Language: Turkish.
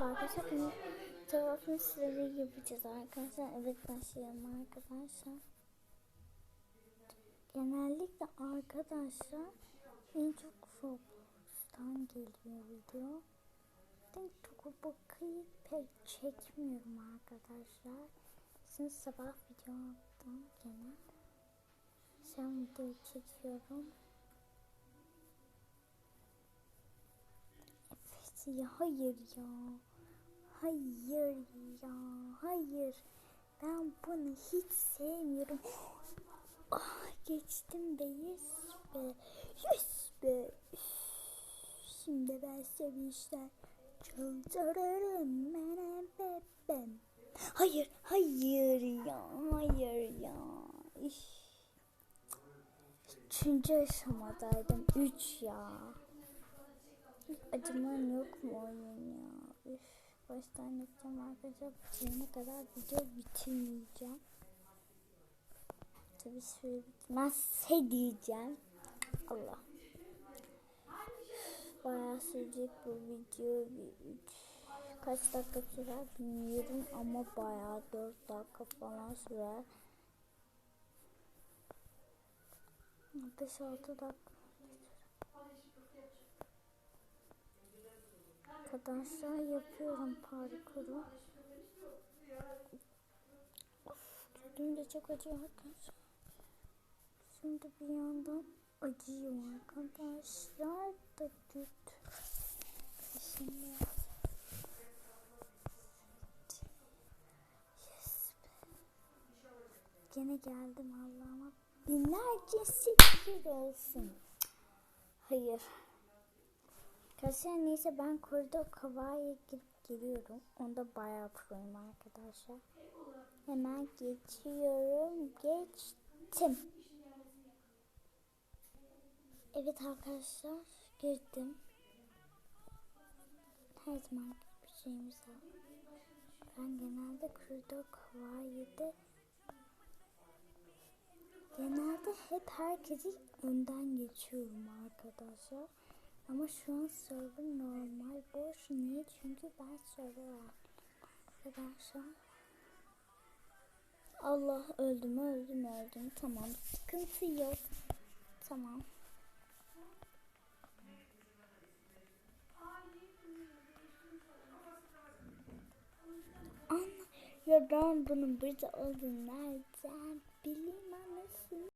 Arkadaşlar tarafını sırayı yapacağız arkadaşlar. Evet başlayalım arkadaşlar. Genellikle arkadaşlar en çok Roblox'tan geliyor video. Ben çok bakayım pek çekmiyorum arkadaşlar. Şimdi sabah video attım gene. Sen video çekiyorum. Evet ya hayır ya. Hayır ya hayır. Ben bunu hiç sevmiyorum. Ah geçtim be yes be. Yes be. Şimdi ben sevişler çıldırırım menem bebem. Hayır hayır ya hayır ya. Üf. Üçüncü aşamadaydım. Üç ya. Acıman yok mu oyun ya? Baştan yapacağım arkadaşlar. Bitirene kadar video bitirmeyeceğim. Tabii süre bitmezse diyeceğim. Allah. Bayağı sürecek bu video. Kaç dakika sürer bilmiyorum ama bayağı 4 dakika falan sürer. 5-6 dakika. Arkadaşlar yapıyorum parkuru. Of, de çok acıyor arkadaşlar. Şimdi bir yandan acıyor arkadaşlar da güt. Şimdi Yes. Gene geldim Allah'ıma. Binlerce şükür olsun. Hayır. Arkadaşlar neyse ben koridor kavaya girip geliyorum. Onda bayağı proyum arkadaşlar. Hemen geçiyorum. Geçtim. Evet arkadaşlar girdim. Her zaman bir şeyimiz var. Ben genelde koridor kavayede genelde hep herkesi önden geçiyorum arkadaşlar. Ama şu an server normal boş. Niye? Çünkü ben server aldım. Arkadaşlar. Allah öldüm öldüm öldüm. Tamam sıkıntı yok. Tamam. Anla. Ya ben bunun burada olduğunu nereden bileyim anasını